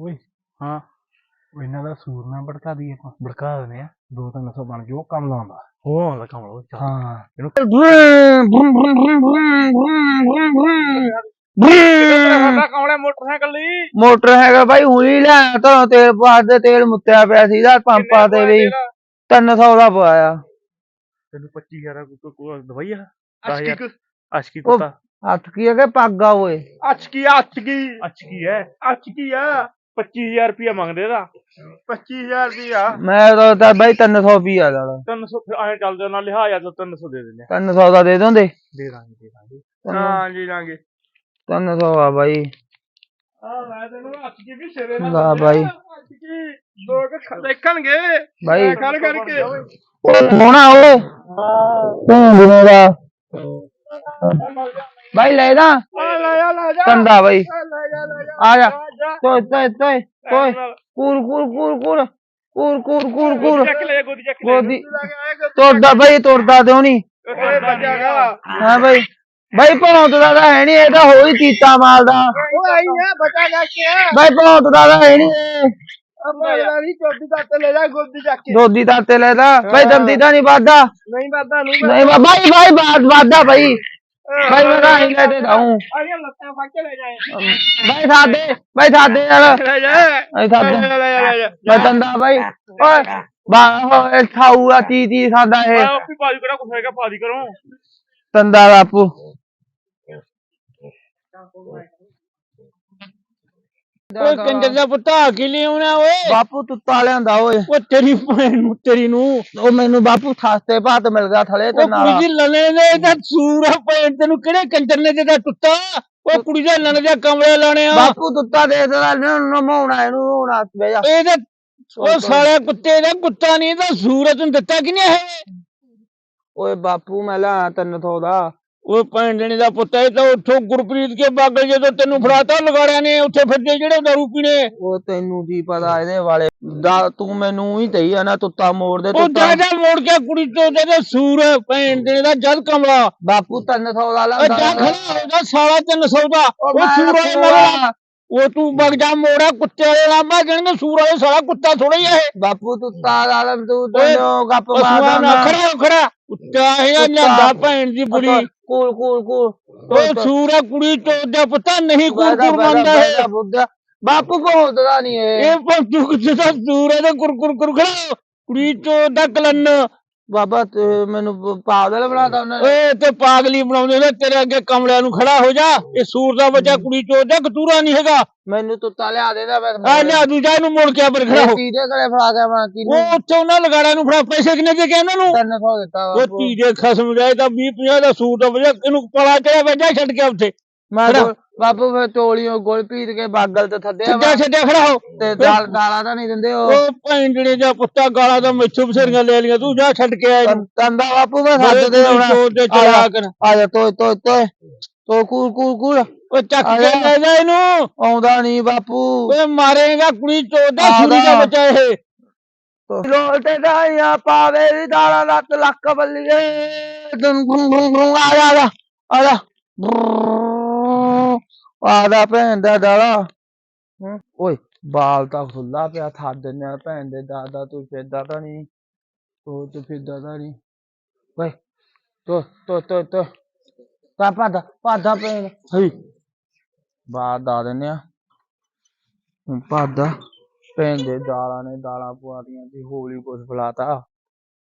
ਓਏ ਹਾਂ। ਉਹ ਇਹਨਾਂ ਦਾ ਸੂਰ ਨਾ ਭੜਕਾ ਦਈਏ ਆਪਾਂ। ਭੜਕਾ ਦਿੰਦੇ ਆ। ਦੋ ਤਿੰਨ ਸੌ ਬਣ ਜਾਓ ਕੰਮ ਲਾਉਂਦਾ। ਉਹ ਆਉਂਦਾ ਕਮਲ ਉਹ ਚੱਲ। ਹਾਂ। ਇਹਨੂੰ ਸਾਡਾ ਕਮਲੇ ਮੋਟਰਸਾਈਕਲ ਲਈ? ਮੋਟਰ ਹੈਗਾ ਬਾਈ ਹੁਣੀ ਲੈ ਤਾਂ ਤੇਲ ਪਾ ਦੇ ਤੇਲ ਮੁੱਤਿਆ ਪਿਆ ਸੀਗਾ ਪੰਪਾਂ ਤੇ ਵੀ 300 ਦਾ ਪਵਾਇਆ। ਤੈਨੂੰ 25000 ਕੋ ਕੋ ਦਵਾਈ ਆ। ਅਸ਼ਕੀ ਉਹ- ਕੁੱਤਾ। ਹੱਥ ਕੀ ਹੈਗਾ ਪਾਗਾ ਓਏ। ਅਚਕੀ ਅਚਕੀ ਅਸ਼ਕੀ ਹੈ। ਅਚਕੀ ਆ। 25000 ਰੁਪਇਆ ਮੰਗਦੇ ਇਹਦਾ। 25000 ਦੀ ਆ ਮੈਂ ਤਾਂ ਤਾਂ ਬਾਈ 300 ਵੀ ਆ ਲਾਲਾ 300 ਫਿਰ ਐਂ ਚੱਲਦੇ ਨਾਲ ਲਿਹਾਜ਼ ਆ ਤਾਂ 300 ਦੇ ਦਿੰਦੇ ਆ। 300 ਦਾ ਦੇ ਦੋਂਦੇ? ਦੇ ਦਾਂਗੇ ਦੇ ਦਾਂਗੇ। ਹਾਂ ਜੀ ਲਾਂਗੇ 300 ਆ ਬਾਈ। ਆ ਮੈਂ ਤੈਨੂੰ ਅਚਕੀ ਵੀ ਸਿਰੇ ਨਾਲ ਲਾ ਬਾਈ। ਲੋਕ ਦੇਖਣਗੇ। ਬਾਈ। ਗੱਲ ਕਰਕੇ। ਹੋਣਾ ਓਏ ਤੂੰ ਲੈ ਦਾ? ਤੋਏ ਕੂਰ ਕੂਰ ਕੂਰ ਕੂਰ। ਕੂਰ ਕੂਰ ਕੂਰ ਕੂਰ। ਚੱਕ ਲੈ ਗੋਦੀ ਚੱਕ ਲੈ। ਗੋਦੀ। ਲੈ ਕੇ ਆਏਗਾ ਤੁਰਦਾ ਬਾਈ ਤੁਰਦਾ ਦਿਓ ਨੀ। ਓਏ ਬੱਜਾਗਾ ਹਾਂ ਬਾਈ। ਬਾਈ ਭੌਂਤ ਦਾ ਤਾਂ ਹੈ ਨਹੀਂ ਇਹ ਤਾਂ ਹੋਈ ਚੀਤਾ ਮਾਰਦਾ ਓਏ ਆਈ ਹੈ ਬੱਜਾਗਾ ਕੇ। ਬਾਈ ਭੌਂਤ ਦਾ ਤਾਂ ਹੈ ਨਹੀਂ ਦਾ ਦੋਦੀ ਦਾ ਤੇ ਲੈਦਾ ਬਾਈ ਦੰਦੀ ਤਾਂ ਨਹੀਂ ਵਾਦਾ ਨਹੀਂ ਬਾਦਾ ਨਹੀਂ ਬਾਈ ਬਾਦ ਵਾਦਾ ਬਾਈ। भाई मैं कहा नहीं बैठे रहूं भाई साथ दे भाई साथ दे यार भाई साथ दे मैं तंदा भाई ओए बाहर खाऊगा ती ती सादा है ਆਪੀ ਬਾਜੀ ਕਿਹੜਾ ਕੁਛ ਹੈਗਾ ਬਾਜੀ ਕਰੋ ਤंदा बापू ਓਏ ਕੰਜਰ ਦਾ ਪੁੱਤਾ ਕੀ ਲਿਆਉਣਾ ਓਏ? ਬਾਪੂ ਤੁੱਤਾ ਲਿਆਂਦਾ ਓਏ। ਉਹ ਤੇਰੀ ਭੈਣ ਨੂੰ ਤੇਰੀ ਨੂੰ। ਉਹ ਮੈਨੂੰ ਬਾਪੂ ਥਾਸਤੇ ਭਾਤ ਮਿਲ ਗਿਆ ਥਲੇ ਤੇ ਨਾਲ ਕੁੜੀ ਦੀ ਲਣੇ ਨੇ ਇਹਦਾ ਸੂਰਾ ਭੈਣ ਤੈਨੂੰ। ਕਿਹੜੇ ਕੰਜਰ ਨੇ ਜਿਹਦਾ ਟੁੱਟਾ ਉਹ ਕੁੜੀ ਦੇ ਲਣੇ ਦੇ ਕਮਰੇ ਲਾਣੇ ਆ। ਬਾਪੂ ਤੁੱਤਾ ਦੇ ਦੇਣਾ ਨਮਾਉਣਾ ਇਹਨੂੰ ਹੋਣਾ ਬਹਿ ਜਾ। ਇਹਦਾ ਉਹ ਸਾਲੇ ਕੁੱਤੇ ਦਾ ਕੁੱਤਾ ਨਹੀਂ ਇਹਦਾ ਸੂਰਤ ਨੂੰ ਦਿੱਤਾ ਕਿ ਨਹੀਂ ਇਹ? ਓਏ ਬਾਪੂ ਮੈਂ ਲਾ 300 ਦਾ। ਉਹ ਜਣੀ ਦਾ ਪੁੱਤ ਇਹ ਤਾਂ ਉੱਥੋਂ ਗੁਰਪ੍ਰੀਤ ਕੇ ਬਾਗਲ ਜਦੋਂ ਤੈਨੂੰ ਫੜਾਤਾ ਲਗਾੜਿਆ ਨੇ ਉੱਥੇ ਫਿਰਦੇ ਜਿਹੜੇ ਦਾਰੂ ਪੀਣੇ। ਉਹ ਤੈਨੂੰ ਕੀ ਪਤਾ ਇਹਦੇ ਵਾਲੇ। ਦਾ ਤੂੰ ਮੈਨੂੰ ਹੀ ਤਈ ਆ ਨਾ ਤੁੱਤਾ ਮੋੜ ਦੇ ਉਹ ਤੁੱਤਾ। ਜਾਇਦਾ ਮੋੜ ਕੇ ਕੁੜੀ ਤੋਂ ਦੇ ਸੂਰ ਜਣੀ ਦਾ ਜਦ ਕਮਲਾ। ਬਾਪੂ 300 ਦਾ ਉਹ ਲਾਂਦਾ ਜਾ ਖੜਾ ਉਹਦਾ ਸਾਲਾ 300 ਦਾ। ਉਹ ਸੂਰਾ। ਮਰਾ ਉਹ ਤੂੰ ਬਗ ਜਾ ਮੋੜਾ ਕੁੱਤੇ ਵਾਲੇ ਲਾਂਬਾ ਕਹਿੰਦੇ ਸੂਰਾ ਇਹ ਸਾਲਾ ਕੁੱਤਾ ਥੋੜਾ ਹੀ ਇਹ। ਬਾਪੂ ਤੂੰ ਓਏ, ਤੈਨੂੰ ਗੱਪ ਉਹ ਸੂਆ ਮਾਰਦਾ ਖੜਾ ਹੋ ਖੜਾ। ਇਹ ਕੁੱਤਾ। ਲਿਆਂਦਾ ਭੈਣ ਦੀ ਬੁੜੀ ਕੂਲ ਕੂਲ ਕੂਲ। ਉਹ ਸੂਰਾ ਕੁੜੀ ਚੋਦਾ ਪਤਾ ਨਹੀਂ ਕੁਰ ਕੁਰ ਮੰਦਾ ਹੈ। ਬੁੱਧਾ। ਬਾਪੂ ਪਹੁੰਚਦਾ ਨਹੀਂ ਇਹ। ਇਹ ਪੰਜੂ ਕਿਤੇ ਦਾ ਸੂਰਾ ਦੇ ਕੁਰ ਕੁਰ ਕੁਰ ਖੜਾ ਹੋ। ਕੁੜੀ ਚੋਦਾ ਕਲਨ। ਬਾਬਾ ਤੇ ਮੈਨੂੰ ਪਾਗਲ ਬਣਾਤਾ ਉਹਨੇ ਓਏ ਤੇ ਪਾਗਲੀ ਬਣਾਉਂਦੇ ਨੇ ਤੇਰੇ ਅੱਗੇ ਕਮਲਿਆਂ ਨੂੰ ਖੜਾ ਹੋ ਜਾ। ਇਹ ਸੂਰ ਦਾ ਬੱਚਾ ਕੁੜੀ ਚੋਦਾ ਕਤੂਰਾ ਨਹੀਂ ਹੈਗਾ। ਮੈਨੂੰ ਤੁੱਤਾ ਲਿਆ ਦੇਦਾ ਮੈਂ ਆ ਲਿਆ ਦੂਜਾ ਇਹਨੂੰ ਮੁੜ ਕੇ ਪਰ ਖੜਾ ਹੋ। ਕੀਦੇ ਘਰੇ ਫੜਾ ਕੇ ਬਣਾ ਕੀ ਉਹ ਉੱਥੇ ਉਹਨਾਂ ਲਗਾੜਿਆਂ ਨੂੰ ਫੜਾ ਪੈਸੇ ਕਿੰਨੇ ਦੇ ਕੇ ਉਹਨਾਂ ਨੂੰ? 300 ਦਿੱਤਾ ਉਹ ਧੀਰੇ ਖਸਮ ਜਾਏ ਤਾਂ 20 50 ਦਾ ਸੂਟ ਆ ਵਜਾ ਇਹਨੂੰ ਪਲਾ ਚੜਿਆ ਵਜਾ ਛੱਡ ਕੇ ਉੱਥੇ। ਮੈਂ ਖੜਾ। ਗੋਲ- ਬਾਪੂ ਫਿਰ ਤੋਲੀਓ ਗੋਲ ਪੀਤ ਕੇ ਬਾਗਲ ਤੇ ਥੱਦੇ ਛੱਡਿਆ ਛੱਡਿਆ ਖੜਾ ਹੋ। ਤੇ ਦਾਲ ਦਾਲਾਂ ਤਾਂ ਨਹੀਂ ਦਿੰਦੇ ਉਹ। ਉਹ ਜਿਹੜੇ ਦਾ ਪੁੱਤਾ ਗਾਲਾਂ ਦਾ ਮੈਥੋਂ ਬਸੇਰੀਆਂ ਲੈ ਲੀਆਂ ਤੂੰ ਜਾ ਛੱਡ ਕੇ ਆਇਆ ਇਹਨੂੰ ਤੰਦਾ ਬਾਪੂ ਮੈਂ ਸੱਦ ਦੇ ਚੋਰ ਕਰ ਆ ਜਾ ਤੋਏ ਤੋਏ ਤੋਏ। ਤੋ ਕੂਲ ਕੂਲ ਕੂਲ। ਉਹ ਚੱਕ ਆ ਕੇ ਜਾ। ਲੈ ਜਾ ਇਹਨੂੰ। ਆਉਂਦਾ ਨਹੀਂ ਬਾਪੂ। ਓਏ ਮਾਰੇਗਾ ਕੁੜੀ ਚੋਰ ਦਾ ਆ ਸੂਰੀ ਦਾ ਜਾ। ਬੱਚਾ ਇਹ। ਲੋਲ ਤੇ ਦਾਈਆਂ ਪਾਵੇ ਦੀ ਦਾਲਾਂ ਲੱਕ ਲੱਕ ਬੱਲੀਏ। ਗੁੰ ਗੁੰ ਗੁੰ ਆ ਜਾ ਆ ਜਾ ਆ ਜਾ ਆਦਾ ਭੈਣ ਦਾ ਦਾਲਾ ਹਮ, ਓਏ ਬਾਲ ਤਾਂ ਖੁੱਲਾ ਪਿਆ ਥਾ ਦਿੰਨੇ ਭੈਣ ਦੇ ਦਾਦਾ ਤੂੰ ਫਿਰਦਾ ਤਾਂ ਨਹੀਂ। ਤੂੰ ਤੂੰ ਫਿਰਦਾ ਤਾਂ ਨਹੀਂ। ਓਏ ਤੋ ਤੋ ਤੋ ਤੋ। ਤਾਂ ਪਾਦਾ ਪਾਦਾ ਭੈਣ। ਹਈ ਬਾਲ ਦਾ ਦਿੰਨੇ ਆ। ਪਾਦਾ ਭੈਣ ਦੇ ਦਾਲਾਂ ਨੇ ਦਾਲਾਂ ਪਵਾਤੀਆਂ ਸੀ ਹੋਲੀ ਕੁਛ ਬੁਲਾਤਾ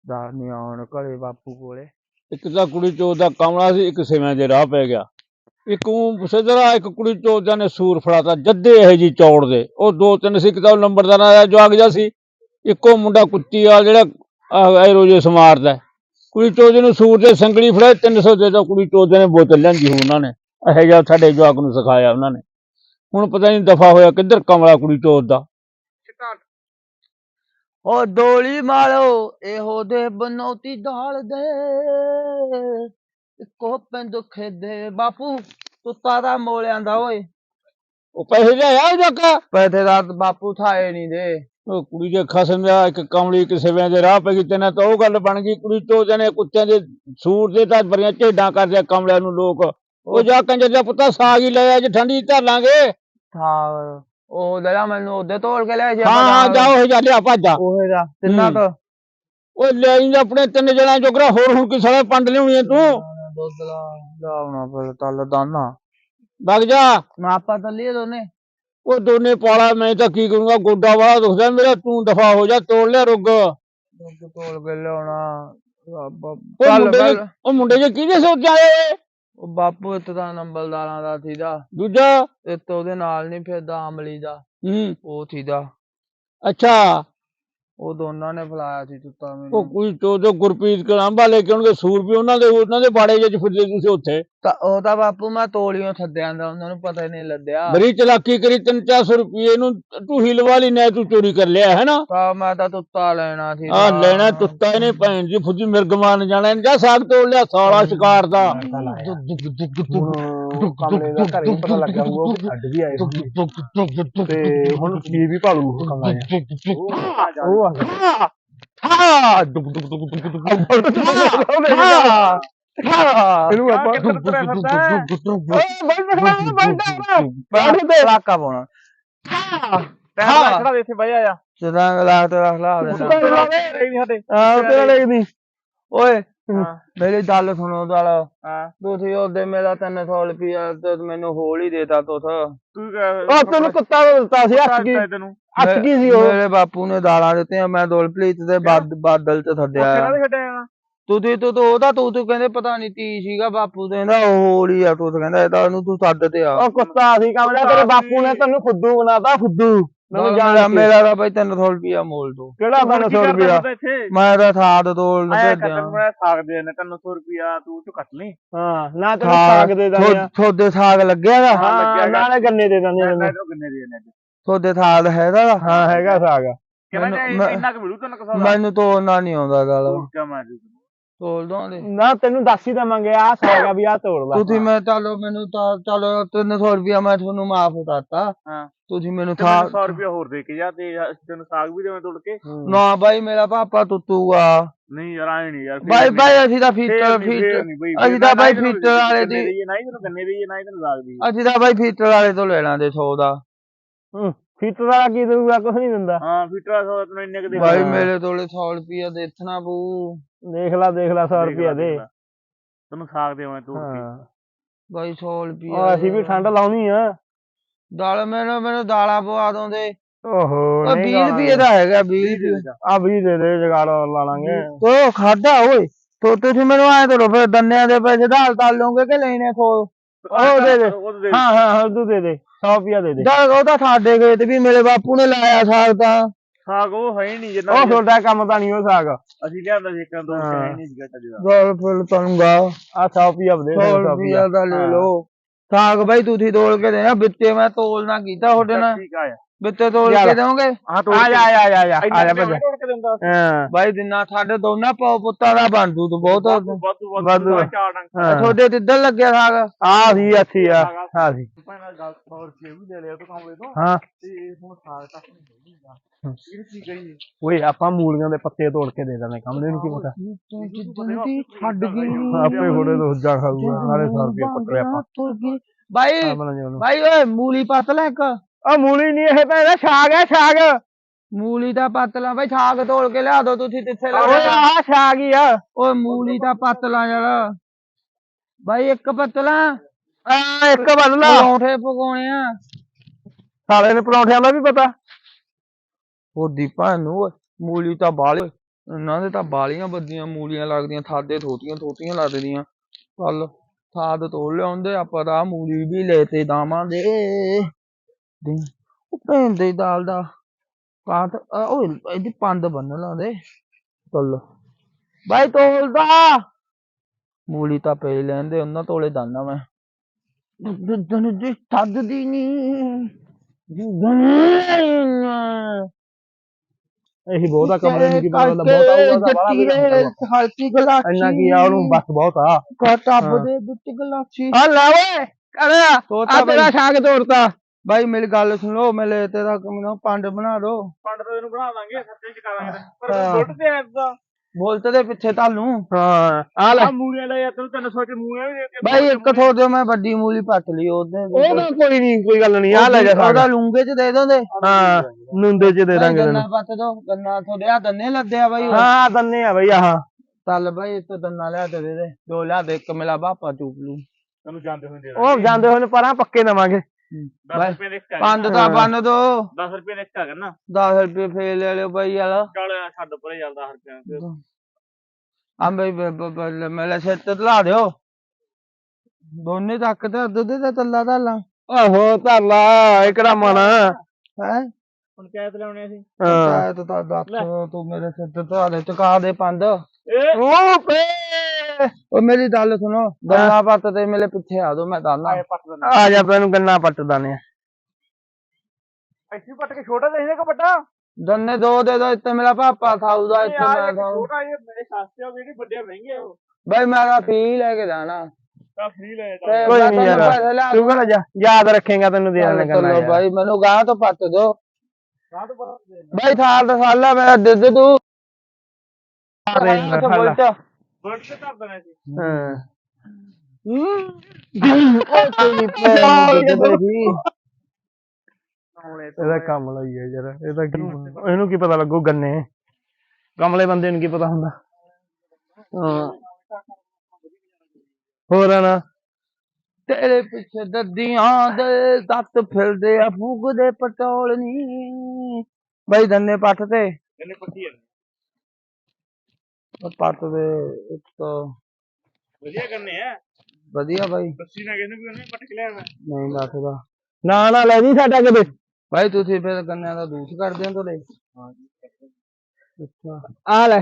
ਦਾਲ ਨਹੀਂ ਆਉਣ ਘਰੇ ਬਾਪੂ ਕੋਲੇ। ਇੱਕ ਤਾਂ ਕੁੜੀ ਚੋਰ ਦਾ ਕਮਲਾ ਸੀ ਇੱਕ ਸਿਵੇਂ ਦੇ ਰਾਹ ਪੈ ਗਿਆ। ਇੱਕ ਉਹ ਸਿੱਧਰਾ, ਇੱਕ ਕੁੜੀ ਚੋਰ ਨੇ ਸੂਰ ਫੜਾਤਾ, ਜੱਦੇ ਇਹ ਜੀ ਚੌੜ ਦੇ। ਉਹ ਦੋ ਤਿੰਨ ਸੀ, ਇੱਕ ਤਾਂ ਦਾ ਜਵਾਗ ਜਾ ਸੀ। ਇੱਕੋ ਮੁੰਡਾ ਕੁੱਤੀ ਆ ਜਿਹੜਾ ਐਰੋ ਜੇ ਸਮਾਰਦਾ ਕੁੜੀ ਚੋਰ ਨੂੰ ਸੂਰ ਦੇ ਸੰਗਲੀ ਫੜਾਏ 300 ਦੇ ਤਾਂ ਕੁੜੀ ਚੋਰ ਨੇ ਬੋਤਲ ਲੈਂਦੀ ਉਹਨਾਂ ਨੇ। ਇਹੋ ਜਿਹਾ ਸਾਡੇ ਜਵਾਕ ਨੂੰ ਸਿਖਾਇਆ ਉਹਨਾਂ ਨੇ। ਹੁਣ ਪਤਾ ਨਹੀਂ ਦਫਾ ਹੋਇਆ ਕਿੱਧਰ ਕਮਲਾ ਕੁੜੀ ਚੋਰ ਦਾ। ਉਹ ਡੋਲੀ ਮਾਰੋ, ਇਹੋ ਦੇ ਬਨੌਤੀ ਦਾਲ ਦੇ। ਇੱਕੋ ਪਿੰਡ ਖੇਦੇ ਬਾਪੂ ਤੁੱਤਾ ਦਾ ਮੋਲਿਆਂ ਦਾ ਓਏ। ਉਹ ਪੈਸੇ ਲਿਆਇਆ ਉਹ ਜੱਕਾ ਪੈਸੇ ਦਾ ਤਾਂ ਬਾਪੂ ਥਾਏ ਨਹੀਂ ਦੇ। ਉਹ ਕੁੜੀ ਦੇ ਖਸਮ ਦਾ ਇੱਕ ਕਮਲੀ ਕਿਸੇ ਵੇ ਦੇ ਰਾਹ ਪੈ ਗਈ ਤੇ ਨਾ ਤਾਂ ਉਹ ਗੱਲ ਬਣ ਗਈ। ਕੁੜੀ ਤੋਂ ਜਨੇ ਕੁੱਤਿਆਂ ਦੇ ਸੂਰ ਦੇ ਤਾਂ ਬੜੀਆਂ ਢੇਡਾਂ ਕਰਦੇ ਕਮਲਿਆਂ ਨੂੰ ਲੋਕ। ਉਹ ਜਾ ਕੰਜਰ ਦਾ ਪੁੱਤਾ ਸਾਗ ਹੀ ਲੈ ਅੱਜ ਠੰਡੀ ਧਰ ਲਾਂਗੇ। ਥਾ ਉਹ ਲੈ ਜਾ ਮੈਨੂੰ ਉਹਦੇ ਤੋਲ ਕੇ ਲੈ ਜਾ। ਹਾਂ ਹਾਂ ਜਾ ਉਹ ਜਾ ਲਿਆ ਭੱਜ। ਉਹ ਜਾ ਤਿੰਨਾ। ਕੁ ਉਹ ਲੈ ਆਪਣੇ ਤਿੰਨ ਜਣਾਂ ਜੋਗਰਾ ਹੋਰ ਹੁਣ ਕੀ ਸਾਲੇ ਪੰਡ ਲਿਆਉਣੀ ਐ ਤੂੰ? ਦੁੱਧ ਲਾ ਲਾਉਣਾ ਫਿਰ ਤਲ ਦਾਨਾ। ਵਗ ਜਾ। ਮੈਂ ਆਪਾਂ ਤੱਲੀਏ ਦੋਨੇ। ਉਹ ਦੋਨੇ ਪਾਲਾ ਮੈਂ ਤਾਂ ਕੀ ਕਰੂੰਗਾ ਗੋਡਾ ਵਾਲਾ ਦੁਖਦਾ ਮੇਰਾ ਤੂੰ ਦਫਾ ਹੋ ਜਾ ਤੋੜ ਲਿਆ ਰੁੱਗ। ਉਹ ਦੁੱਧ ਤੋਲ ਕੇ ਲਿਆਉਣਾ ਰੱਬ- ਮੁੰਡੇ ਚੱਲ ਜੇ ਉਹ ਮੁੰਡੇ ਜੇ ਕਿਹਦੇ ਸੋਚਿਆ ਏ ਉਹ ਬਾਪੂ ਇੱਥੇ ਤਾਂ ਨੰਬਲਦਾਰਾਂ ਦਾ ਸੀਦਾ ਦੂਜਾ? ਇੱਥੇ ਉਹਦੇ ਨਾਲ ਨਹੀਂ ਫਿਰਦਾ ਅਮਲੀ ਦਾ। ਹੂੰ। ਉਹ ਸੀਦਾ ਅੱਛਾ। ਉਹ ਦੋਨਾਂ ਨੇ ਫਲਾਇਆ ਸੀ ਤੁੱਤਾ ਉਹ ਮੈਨੂੰ ਕੋਈ ਤੋ ਗੁਰਪ੍ਰੀਤ ਕਲਾਂਬਾ ਲੈ ਕੇ ਆਉਣਗੇ ਸੂਰ ਵੀ ਉਹਨਾਂ ਦੇ ਉਹਨਾਂ ਦੇ ਬਾੜੇ ਜਿਹੇ ਚ ਫਿਰਦੇ ਤੁਸੀਂ ਉੱਥੇ। ਤਾਂ ਉਹ ਤਾਂ ਬਾਪੂ ਮੈਂ ਤੋਲੀਆਂ ਥੱਦਿਆਂ ਦਾ ਉਹਨਾਂ ਨੂੰ ਪਤਾ ਹੀ ਨਹੀਂ ਲੱਗਿਆ ਬੜੀ ਚਲਾਕੀ ਕਰੀ 3-400 ਰੁਪਏ ਨੂੰ ਤੂੰ ਹਿਲਵਾ ਲਈ ਨੇ ਤੂੰ ਚੋਰੀ ਕਰ ਲਿਆ ਹੈ ਨਾ? ਤਾਂ ਮੈਂ ਤਾਂ ਤੁੱਤਾ ਲੈਣਾ ਸੀ ਆ ਲੈਣਾ ਤੁੱਤਾ ਇਹਨੇ ਭੈਣ ਜੀ ਫੁੱਜੀ ਮਿਰਗਮਾਨ ਜਾਣਾ ਇਹਨੇ ਜਾ ਸਾਗ ਤੋੜ ਲਿਆ ਸਾਲਾ ਸ਼ਿਕਾਰ ਦਾ। ਹੁਣ ਕਮਲੇ ਦਾ ਘਰੇ ਹੀ ਪਤਾ ਲੱਗਾ ਹੋਊਗਾ ਉਹ ਛੱਡ ਵੀ ਆਏ ਸੀ। ਤੇ ਹੁਣ ਕੀ ਵੀ ਭਾਲੂ ਉਹ ਕਮਲਾ ਜਿਹਾ ਉਹ ਆ ਗਿਆ। ਹਾਂ ਦੁਕ ਦੁਕ ਦੁਕ ਦੁਕ ਦੁਕ ਹਾਂ ਹਾਂ ਇਹਨੂੰ ਆਪਾਂ ਤੁਰਿਆ ਫਿਰਦਾ? ਲਾਕਾ ਪਾਉਣਾ ਟਾਈਮ ਖੜਾ ਦੇ ਇੱਥੇ ਬਹਿ ਜਾ ਜਦਾਂ ਲਾ ਤੇ ਰੱਖ ਲਾ ਦੇਣਾ ਆਹ ਤੇਰਾ ਲੱਗਦੀ ਓਏ ਹਾਂ। ਮੇਰੀ ਗੱਲ ਸੁਣੋ ਦਲ। ਹਾਂ। ਤੁਸੀਂ ਉਹਦੇ ਮੇਰਾ 300 ਰੁਪਿਆ ਤੇ ਮੈਨੂੰ ਹੋਲ ਹੀ ਦੇਤਾ ਤੁਸ। ਤੂੰ ਉਹ ਤੈਨੂੰ ਕੁੱਤਾ ਦਿੱਤਾ ਸੀ ਅੱਖ ਕੀ ਤੈਨੂੰ। ਅੱਖ ਕੀ ਸੀ ਉਹ? ਮੇਰੇ ਬਾਪੂ ਨੇ ਦਾਲਾਂ ਦਿੱਤੀਆਂ ਮੈਂ ਦੋਲਪਲੀਤ ਦੇ ਬਾਦ- ਬਾਦਲ ਚ ਥੱਡਿਆ ਕਿਹੜਾ ਦੇ ਛੱਡਿਆ ਤੂੰ ਤੇ ਤੂੰ ਉਹਦਾ ਤੂੰ ਤੂੰ ਕਹਿੰਦੇ ਪਤਾ ਨਹੀਂ ਤੀ ਸੀਗਾ ਬਾਪੂ ਦੇ ਕਹਿੰਦਾ ਉਹ ਹੋਲ ਹੀ ਆ ਤੂੰ ਤਾਂ ਕਹਿੰਦਾ ਇਹਦਾ ਉਹਨੂੰ ਤੂੰ ਛੱਡ ਤੇ ਆ। ਉਹ ਕੁੱਤਾ ਸੀ ਕਮਲਾ ਤੇਰੇ ਬਾਪੂ ਨੇ ਤੈਨੂੰ ਫੁੱਦੂ ਬਣਾਤਾ ਫੁੱਦੂ। ਮੈਨੂੰ ਜਾਣ ਮੇਰਾ ਤਾਂ ਬਈ 300 ਰੁਪਿਆ ਮੋਲ ਦੋ ਕਿਹੜਾ 300 ਰੁਪਿਆ ਮੈਂ ਤਾਂ ਖਾਦ ਤੋਲ ਆਇਆ ਭੇਜਿਆ। ਕੱਟਣ ਮੈਂ ਸਾਗ ਦੇ ਨੇ 300 ਰੁਪਿਆ ਤੂੰ ਚ ਕੱਟ ਲਈ। ਹਾਂ ਨਾ ਤੈਨੂੰ ਸਾਗ ਦੇ ਦਿੰਦੇ ਆ। ਥੋਦੇ ਸਾਗ ਲੱਗਿਆ ਦਾ ਹਾਂ, ਲੱਗਿਆ ਹਾਂ ਨਾਲੇ ਗੰਨੇ ਦੇ ਦਿੰਦੇ ਮੈਂ ਕਿਹਾ ਕਿੰਨੇ ਦੇ ਨੇ ਥੋਦੇ ਸਾਗ ਹੈਗਾ ਦਾ ਹਾਂ ਹੈਗਾ ਸਾਗ। ਕਿਹੜਾ ਮੈਨੂੰ- ਮੈਂ- ਇੰਨਾ ਕੁ ਮਿਲੂ ਤੈਨੂੰ ਕਸਾ ਮੈਨੂੰ ਤੋੜਨਾ ਨਹੀਂ ਆਉਂਦਾ ਗੱਲ। ਮੈਂ ਦੇ ਦੂੰ। ਤੋਲ ਦੋਂਦੇ ਨਾ ਤੈਨੂੰ ਦੱਸ ਹੀ ਦਵਾਂਗੇ ਆ ਸਾਗ ਵੀ ਆ ਤੋੜ ਲਾ। ਤੁਸੀਂ ਮੈਂ ਚਲੋ ਮੈਨੂੰ ਤਾਂ ਚਲੋ 300 ਰੁਪਿਆ ਮੈਂ ਤੁਹਾਨੂੰ ਮਾਫ ਕਰਤਾ। ਹਾਂ। ਤੁਸੀਂ ਮੈਨੂੰ ਤੇ ਥਾ ਮੈਨੂੰ 100 ਰੁਪਿਆ ਹੋਰ ਦੇ ਕੇ ਜਾ ਤੇ ਤੈਨੂੰ ਸਾਗ ਵੀ ਦੇਵੇਂ ਤੋੜ ਕੇ। ਨਾ ਬਾਈ ਮੇਰਾ ਪਾਪਾ ਤੁੱਤੂਗਾ। ਨਹੀਂ ਯਾਰ ਆਏ ਨਹੀਂ ਯਾਰ ਬਾਈ ਬਾਈ ਅਸੀਂ ਤਾਂ ਫੀਟਰ ਫੀਟਰ ਅਸੀਂ ਤਾਂ ਬਾਈ ਫੀਟਰ ਵਾਲੇ ਦੀ ਨਹੀਂ ਤੈਨੂੰ ਗੰਨੇ ਦੀ ਨਹੀਂ ਤੈਨੂੰ ਸਾਗ ਦੀ। ਅਸੀਂ ਤਾਂ ਬਾਈ ਫੀਟਰ ਵਾਲੇ ਤੋਂ ਲੈ ਲਾਂਦੇ 100 ਦਾ। ਫਿੱਟ ਵਾਲਾ ਕੀ ਦਊਗਾ ਕੁਝ ਨਹੀਂ ਦਿੰਦਾ। ਹਾਂ ਫੀਟਰ ਸੌ ਤੈਨੂੰ ਇੰਨੇ ਕੁ ਦੇ ਬਾਈ ਦੇਣਾ। ਮੇਰੇ ਤੋਲੇ 100 ਰੁਪਿਆ ਦੇਖਣਾ ਪਊ। ਦੇਖ ਲੈ ਦੇਖ ਲੈ 100 ਦੇਖ ਰੁਪਿਆ ਦੇ। ਤੈਨੂੰ ਸਾਗ ਦੇਵਾਂ ਕੇ ਹਾਂ। ਬਾਈ 100 ਉਹ ਰੁਪਿਆ ਅਸੀਂ ਵੀ ਠੰਡ ਲਾਉਣੀ ਆ। ਦਾਲ ਮੈਨੂੰ ਮੈਨੂੰ ਦਾਲਾਂ ਪਵਾ ਦੋਂਦੇ। ਓਹੋ ਉਹ 20 ਰੁਪਏ ਦਾ ਹੈਗਾ 20 ਰੁਪਏ ਆ ਵੀ ਦੇ ਦੇ ਜਗਾੜ ਲਾ ਲਾਂਗੇ। ਉਹ ਖਾਦਾ ਓਏ। ਤੋ ਤੁਸੀਂ ਮੈਨੂੰ ਆਏ ਕਰੋ ਫਿਰ ਦੰਨਿਆਂ ਦੇ ਪੈਸੇ ਦਾਲ ਤਾਲ ਲਓਗੇ ਕਿ ਲੈਣੇ ਥੋ ਉਹ ਦੇ ਦੇ। ਹਾਂ ਹਾਂ ਹਰਦੂ ਦੇ ਦੇ। 100 ਰੁਪਿਆ ਦੇ ਦੇ। ਦਾਲ ਉਹ ਤਾਂ ਸਾਡੇ ਗਏ ਤੇ ਵੀ ਮੇਰੇ ਬਾਪੂ ਨੇ ਲਾਇਆ ਸਾਗ ਤਾਂ। ਸਾਗ ਉਹ ਹੈ ਨਹੀਂ ਜਿੰਨਾ ਉਹ ਤੁਹਾਡਾ ਕੰਮ ਤਾਂ ਨਹੀਂ ਉਹ ਸਾਗ। ਅਸੀਂ ਲਿਆਂਦਾ ਸੀ ਇੱਕ ਦੋ ਹਾਂ। ਹੈ ਨਹੀਂ ਸੀਗਾ ਚੱਜ ਦਾ। ਦਾਲ ਫਿਰ ਤੰਗਾ ਆ 100 ਰੁਪਿਆ ਦੇ ਦੇ 100 100 ਰੁਪਿਆ ਰੁਪਿਆ ਦਾ ਲੈ। ਲਓ। ਸਾਗ ਬਾਈ ਤੁਸੀਂ ਤੋਲ ਕੇ ਦੇਣਾ ਵਿੱਚੇ ਮੈਂ ਤੋਲਣਾ ਕੀਤਾ ਤੁਹਾਡੇ ਨਾਲ। ਠੀਕ ਆ ਵਿੱਚੇ ਤੋਲ। ਕੇ ਦੇਵੋਗੇ? ਹਾਂ ਤੋੜ ਆ ਜਾ ਆ ਜਾ ਆ ਜਾ ਆ ਜਾ ਦਿੰਦਾ ਹਾਂ। ਬਾਈ ਦਿਨਾ ਸਾਡੇ ਦੋਨਾਂ ਪਾਉ ਪੁੱਤਾਂ ਦਾ ਬਣਦੂ ਤੂੰ ਬਹੁਤ। ਵਾਧੂ ਵਾਧੂ ਤੁਹਾਡੇ ਤਿੱਧਰ ਲੱਗਿਆ ਸਾਗ। ਆ ਸੀ ਅੱਛੀ ਆ ਆ ਸੀ। ਪਹਿਲਾਂ ਗੱਲ ਹੋਰ ਕੇ ਵੀ ਲੈ ਲਿਆ ਤੂੰ ਕੰਮ ਤੋਂ। ਹਾਂ। ਤੇ ਹੁਣ ਸਾਗ ਤੱਕ ਨਹੀਂ ਓਏ ਆਪਾਂ ਮੂਲੀਆਂ ਦੇ ਪੱਤੇ ਤੋੜ ਕੇ ਦੇ ਦਿੰਦੇ ਕੰਮ ਦੇ ਨੂੰ ਕੀ ਪਤਾ। ਛੱਡ ਗਈ। ਆਪੇ ਹੋੜੇ ਤੋਂ ਹੁੱਜਾ ਖਾਊਗਾ ਨਾਲੇ 100 ਰੁਪਏ ਪੱਟਰੇ ਆਪਾਂ। ਬਾਈ ਆ ਬਣਾ ਉਹਨੂੰ। ਬਾਈ ਓਏ ਮੂਲੀ ਪੱਤ ਲੈ ਇੱਕ। ਆ ਮੂਲੀ ਨਹੀਂ ਇਹ ਭੈਣਾ ਸਾਗ ਹੈ ਸਾਗ। ਮੂਲੀ ਦਾ ਪੱਤ ਲਾ ਬਾਈ ਸਾਗ ਤੋਲ ਕੇ ਲਿਆ ਦੋ ਤੁਸੀਂ ਕਿੱਥੇ ਓਏ ਲੱਗੇ ਆਹ ਸਾਗ ਹੀ ਆ। ਓਏ ਮੂਲੀ ਦਾ ਪੱਤ ਲਾ ਯਾਰ। ਬਾਈ ਇੱਕ ਪੱਤਲਾ। ਆ ਇੱਕ ਬਦਲਾ ਪਰੌਂਠੇ ਪਕਾਉਣੇ ਆ। ਸਾਲੇ ਨੇ ਪਰੌਂਠਿਆਂ ਦਾ ਵੀ ਪਤਾ। ਉਹਦੀ ਭੈਣ ਨੂੰ ਓਏ ਮੂਲੀ ਤਾਂ ਬਾਲੇ। ਇਹਨਾਂ ਦੇ ਤਾਂ ਬਾਲੀਆਂ ਬੱਦੀਆਂ ਮੂਲੀਆਂ ਲੱਗਦੀਆਂ ਥਾਦੇ ਥੋਤੀਆਂ ਥੋਤੀਆਂ ਲੱਗਦੀਆਂ। ਚੱਲ ਥਾਦ ਤੋੜ ਲਿਆਉਂਦੇ ਆਪਾਂ ਤਾਂ ਮੂਲੀ ਵੀ ਲੈ ਤੇ ਦਾਵਾਂਗੇ ਦੇ। ਉਹ ਭੈਣ ਦੇ ਦਾਲ ਦਾ ਕਾਟ ਆ, ਓਏ ਇਹਦੀ ਪੰਦ ਬੰਨ ਲਾਂਦੇ ਚੱਲ ਬਾਈ ਤੋਲਦਾ ਮੂਲੀ ਤਾਂ ਪਈ ਲੈਂਦੇ ਉਹਨਾਂ ਤੋਲੇ ਦਾਨਾ ਮੈਂ। ਦੁੱਧਨ ਦੀ ਥੱਦ ਦੀ ਨੀ ਇਹੀ ਬਹੁਤਾ ਕਮਰੇ ਨੂੰ ਕੀ ਪਤਾ ਲੱਗਦਾ ਬਹੁਤਾ ਵੀ ਲੱਗਦਾ ਹਲਕੀ ਗਲਾਚੀ ਇੰਨਾ ਕੀ ਆ ਉਹਨੂੰ ਬਸ ਬਹੁਤ ਆ। ਟੱਬ ਹਾਂ। ਦੇ ਵਿੱਚ ਗਲਾਚੀ ਆ ਲੈ ਓਏ ਕਰਿਆ। ਆ ਤੇਰਾ ਸਾਗ ਤੋੜਤਾ। ਬਾਈ ਮੇਰੀ ਗੱਲ ਸੁਣ ਲਓ ਮੈਂ ਲੈ ਤੇ ਦਾ ਮੈਨੂੰ ਪੰਡ ਬਣਾ ਦੋ। ਪੰਡ ਤੋਂ ਇਹਨੂੰ ਬਣਾ ਦਾਂਗੇ ਸੱਤੇ ਚ ਕਰਾਂਗੇ। ਪਰ ਹਾਂ। ਦੁੱਧ ਤੇ। ਐਦਾ ਬੋਲਤੇ ਦੇ ਪਿੱਛੇ ਤੁਹਾਨੂੰ ਹਾਂ। ਆ ਲੈ। ਆ ਮੂਲੀਆਂ ਲੈ ਜਾ ਤੈਨੂੰ 300 ਚ ਮੂਲੀਆਂ ਵੀ ਦੇ ਕੇ ਬਾਈ ਇੱਕ ਥੋੜ ਦਿਓ ਮੈਂ ਵੱਡੀ ਮੂਲੀ ਪੱਟ ਲਈ ਉਹਦੇ ਉਹ ਨਾ ਕੋਈ ਨਹੀਂ ਕੋਈ ਗੱਲ ਨਹੀਂ ਆ ਲੈ ਜਾ ਉਹਦਾ ਸਾਗ। ਲੂੰਗੇ ਚ ਦੇ ਦੋਦੇ। ਹਾਂ ਨੁੰਦੇ ਚ ਦੇ ਦਾਂਗੇ ਗੰਨਾ ਤੈਨੂੰ। ਪੱਟ ਦੋ ਗੰਨਾ ਤੁਹਾਡੇ ਆ ਦੰਨੇ ਲੱਦੇ ਆ ਬਾਈ ਹਾਂ ਦੰਨੇ ਆ ਬਈ ਆਹ। ਚੱਲ ਬਾਈ ਇੱਕ ਦੰਨਾ ਲਿਆ ਤੇ ਦੇ ਦੇ ਦੋ ਲਿਆ ਦੇ ਇੱਕ ਮੇਰਾ ਬਾਪਾ ਚੂਪ ਲੂ ਤੈਨੂੰ ਜਾਂਦੇ ਹੋਏ ਦੇ ਉਹ ਜਾਂਦੇ ਹੋਏ ਨੇ ਪਰਾਂ ਪੱਕੇ ਦਵਾਂਗੇ। 10 ਬਾਈ ਰੁਪਏ ਦੇ ਇੱਕ ਪੰਜ ਤਾਂ ਬੰਨ ਦੋ। 10 ਰੁਪਏ ਦੇ ਇੱਕ ਹੈਗਾ ਨਾ। 10 ਰੁਪਏ ਫੇਰ ਲੈ ਲਿਓ ਬਾਈ ਯਾਰ ਚੱਲ ਛੱਡ ਪਰੇ ਚੱਲ 10 ਰੁਪਏ ਦੇ। ਆ ਬਈ ਮੇਰੇ ਸਿਰ ਤੇ ਲਾ ਦਿਓ। ਦੋਨੇ ਤੱਕ ਤੇ ਅੱਧ ਦੇ ਤੇ ਤੱਲਾ ਧਾਲਾਂ ਆਹੋ ਧਰ ਲਾ ਇਕੜਾ ਮਨ ਹੈ? ਪੰਚਾਇਤ ਲਿਆਉਣੇ ਸੀ ਹਾਂ। ਤਾਂ ਤਾਂ ਦੱਸ ਤੂੰ ਮੇਰੇ ਸਿਰ ਤੇ ਧਾ ਦੇ ਚੁਕਾ ਦੇ ਪੰਦ ਏ ਉਹ ਪੇ ਉਹ ਮੇਰੀ ਗੱਲ ਸੁਣੋ ਗੰਨਾ ਪੱਤ ਤੇ ਮੇਰੇ ਪਿੱਛੇ ਆ ਦੋ ਮੈਂ ਦਾਨਾ ਆ ਜਾ ਤੈਨੂੰ ਗੰਨਾ ਪੱਟ ਦਾਨੇ ਆ। ਇੱਥੇ ਪੱਟ ਕੇ ਛੋਟਾ ਦੇਖਨੇ ਕੋ ਵੱਡਾ? ਦੰਨੇ ਦੋ ਦੇ ਦੋ ਇੱਥੇ ਮੇਰਾ ਪਾਪਾ ਖਾਊਗਾ ਇੱਥੇ ਮੈਂ ਖਾਊ। ਛੋਟਾ ਇਹ ਮੇਰੇ ਸਸਤੇ ਹੋ ਜਿਹੜੀ ਵੱਡੇ ਮਹਿੰਗੇ ਉਹ। ਬਈ ਮੈਂ ਤਾਂ ਪੀ ਲੈ ਕੇ ਜਾਣਾ। ਤਾਂ ਫ੍ਰੀ ਲੈ ਜਾ ਕੋਈ ਮੈਂ ਨੀ ਤੈਨੂੰ ਯਾਰ। ਤੂੰ ਕਹਿੰਦਾ ਜਾ ਯਾਦ ਰੱਖੇਗਾ ਤੈਨੂੰ ਦੇ ਦੇਣਾ ਗੰਨਾ ਚਲੋ। ਬਾਈ ਮੈਨੂੰ ਗਾਂ ਤੋਂ ਪੱਟ ਦੋ ਤੋਂ ਦੇ ਬਾਈ ਥਾਲ ਦਾ ਸਾਲਾ ਮੇਰਾ ਦੇ ਦੇ ਤੂੰ ਯਾਰ, ਖਾ ਲਾ। ਬੁਲਟ ਬਰਡ ਤੇ ਧਰ ਦੇਣਾ ਸੀ ਹਾਂ। ਇਹਦਾ ਕੰਮ ਲਈ ਹੈ ਯਾਰ ਇਹਦਾ ਕੀ ਇਹਨੂੰ ਕੀ ਪਤਾ ਲੱਗੂ ਗੰਨੇ। ਕਮਲੇ ਬੰਦੇ ਨੂੰ ਕੀ ਪਤਾ ਹੁੰਦਾ? ਹਾਂ। ਹੋਰ ਆ ਨਾ ਤੇਰੇ ਪਿੱਛੇ ਦੱਦੀਆਂ ਦੇ ਸੱਤ ਫਿਰਦੇ ਆ ਫੂਕਦੇ ਪਟੋਲ ਨੀ ਬਾਈ ਦੰਨੇ ਪੱਟ ਤੇ। ਇਹਨੇ ਪੱਟੀ ਹੈ ਉਹ ਪੱਟ ਦੇ ਇੱਕ ਤਾਂ ਵਧੀਆ ਕਰਨੇ ਆ? ਵਧੀਆ ਬਾਈ। ਬੱਸੀ ਨਾ ਕਿਸੇ ਨੂੰ ਵੀ ਉਹਨੇ ਪੱਟ ਕੇ ਲਿਆਉਣਾ ਨਹੀਂ ਦੱਸਦਾ ਨਾ ਨਾ ਲੈ ਜੀ ਸਾਡਾ ਕਦੇ ਬਾਈ ਤੁਸੀਂ ਫਿਰ ਗੰਨਿਆਂ ਦਾ ਦੂਸ ਕਰਦੇ ਹੋ ਤੁਹਾਡੇ? ਅੱਛਾ। ਆ ਲੈ